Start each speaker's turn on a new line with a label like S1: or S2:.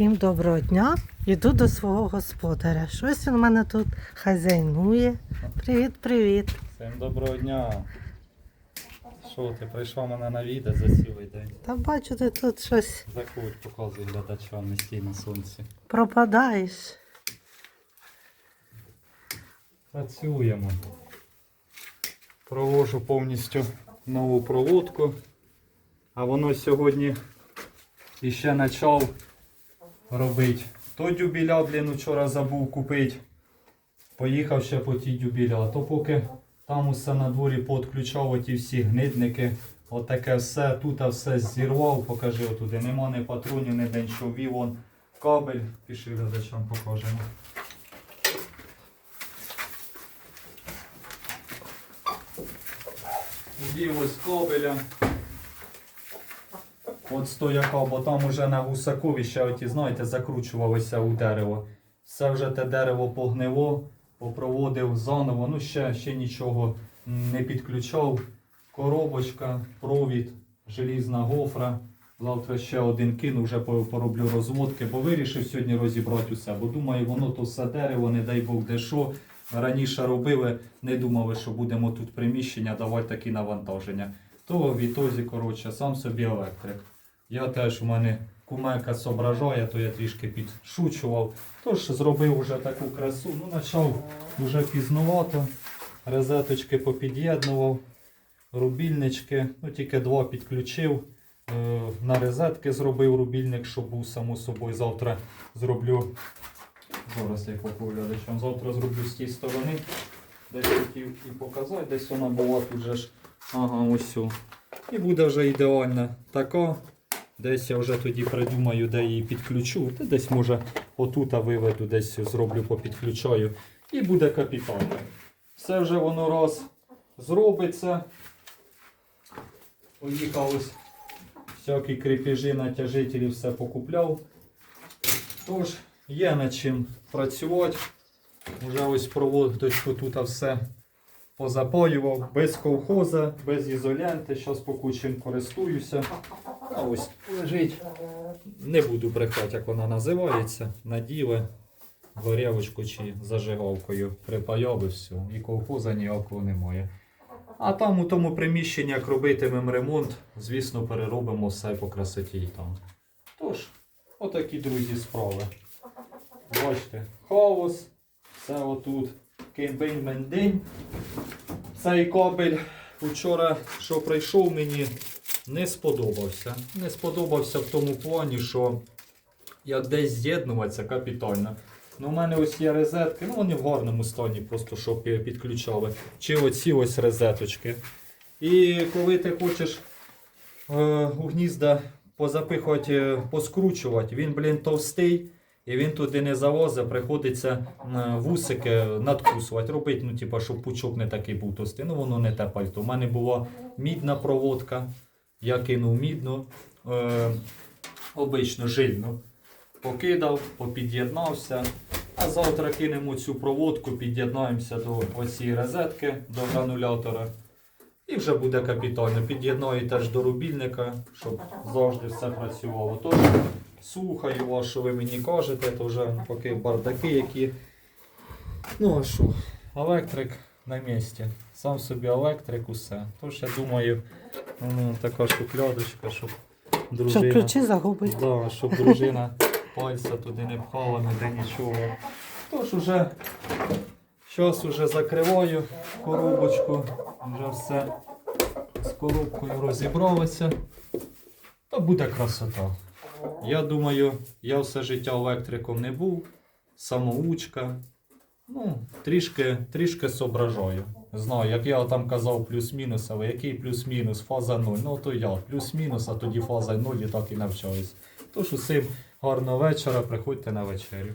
S1: Всім доброго дня. Йду до свого господаря. Щось він у мене тут хазяйнує. Привіт, привіт.
S2: Всім доброго дня. Що ти прийшов мене на відео за цілий день?
S1: Та бачу, ти тут щось
S2: Заходь, показуй глядачам, не стій на сонці.
S1: пропадаєш.
S2: Працюємо. Провожу повністю нову проводку. А воно сьогодні іще почав робити. То дюбіля, блін, вчора забув купити. Поїхав ще по ті дюбіля. А То поки там усе на дворі поотключав оті всі гнидники. Отаке все, тут все зірвав, покажи отуди. Нема ні патронів, ні день що вів кабель. Пішли глядачам покажемо. Вів кабеля. От стояка, бо там уже на гусакові ще оті, знаєте, закручувалося у дерево. Все вже те дерево погнило, попроводив заново, ну ще, ще нічого не підключав. Коробочка, провід, желізна гофра. Завтра ще один кину, вже пороблю розводки, бо вирішив сьогодні розібрати усе. Бо думаю, воно то все дерево, не дай Бог де що. Раніше робили, не думали, що будемо тут приміщення давати такі навантаження. То в ітозі, коротше, сам собі електрик. Я теж у мене кумека зображає, то я трішки підшучував. Тож зробив вже таку красу. Ну, почав вже пізнувато. Розеточки попід'єднував, рубільнички. Ну, тільки два підключив. Е, На розетки зробив рубільник, щоб був само собою. Завтра зроблю. Зараз я покажу глядачам. Завтра зроблю з тієї сторони. Десь хотів і показати, десь вона була тут же ж. Ага, ось. І буде вже ідеальна така. Десь я вже тоді придумаю, де її підключу. Та десь може отут виведу, десь зроблю попідключаю. І буде капітально. Все вже воно раз зробиться. Поїхав ось всякі кріпежі, натяжителі, все покупляв. Тож, є над чим працювати. Вже ось проводочку тут все позапаював. Без ковхоза, без ізолянти. Зараз поки чим користуюся. А ось лежить. Не буду брехати, як вона називається. Наділи горілочку чи зажигалкою. Припаяв і все. І колхоза ніякого немає. А там у тому приміщенні, як робитимемо ремонт, звісно, переробимо все по красоті і там. Тож, отакі друзі справи. Бачите, хаос, все отут. Кемпейнмент день. Цей кабель вчора, що прийшов мені, не сподобався. Не сподобався в тому плані, що як десь з'єднуватися капітально. Ну, у мене ось є розетки, ну вони в гарному стані, просто щоб підключали. Чи оці ось розеточки. І коли ти хочеш е, у гнізда позапихувати, е, поскручувати, він, блін, товстий. І він туди не завозить, приходиться е, вусики надкусувати, робити, ну, типу, щоб пучок не такий був товстий. Ну воно не те пальто. У мене була мідна проводка, я кинув мідну, е, обично жильну. Покидав, попід'єднався. А завтра кинемо цю проводку, під'єднаємося до оцієї розетки, до гранулятора. І вже буде капітально. Під'єднаю теж до рубільника, щоб завжди все працювало. Тож слухаю вас, що ви мені кажете, то вже поки бардаки які. Ну а що, електрик на місці. Сам собі електрик, усе. Тож я думаю, ну, така шуклядочка, щоб
S1: Щоб
S2: дружина.
S1: ключі загубить.
S2: Да, щоб дружина пальця туди не пхала, ніде нічого. Тож уже щось уже закриваю коробочку, вже все з коробкою розібралося. То буде красота. Я думаю, я все життя електриком не був, самоучка. Ну, трішки, трішки соображаю. Знаю, як я там казав плюс-мінус, але який плюс-мінус, фаза 0. Ну то я плюс-мінус, а тоді фаза 0 і так і навчаюсь. Тож усім гарного вечора, приходьте на вечерю.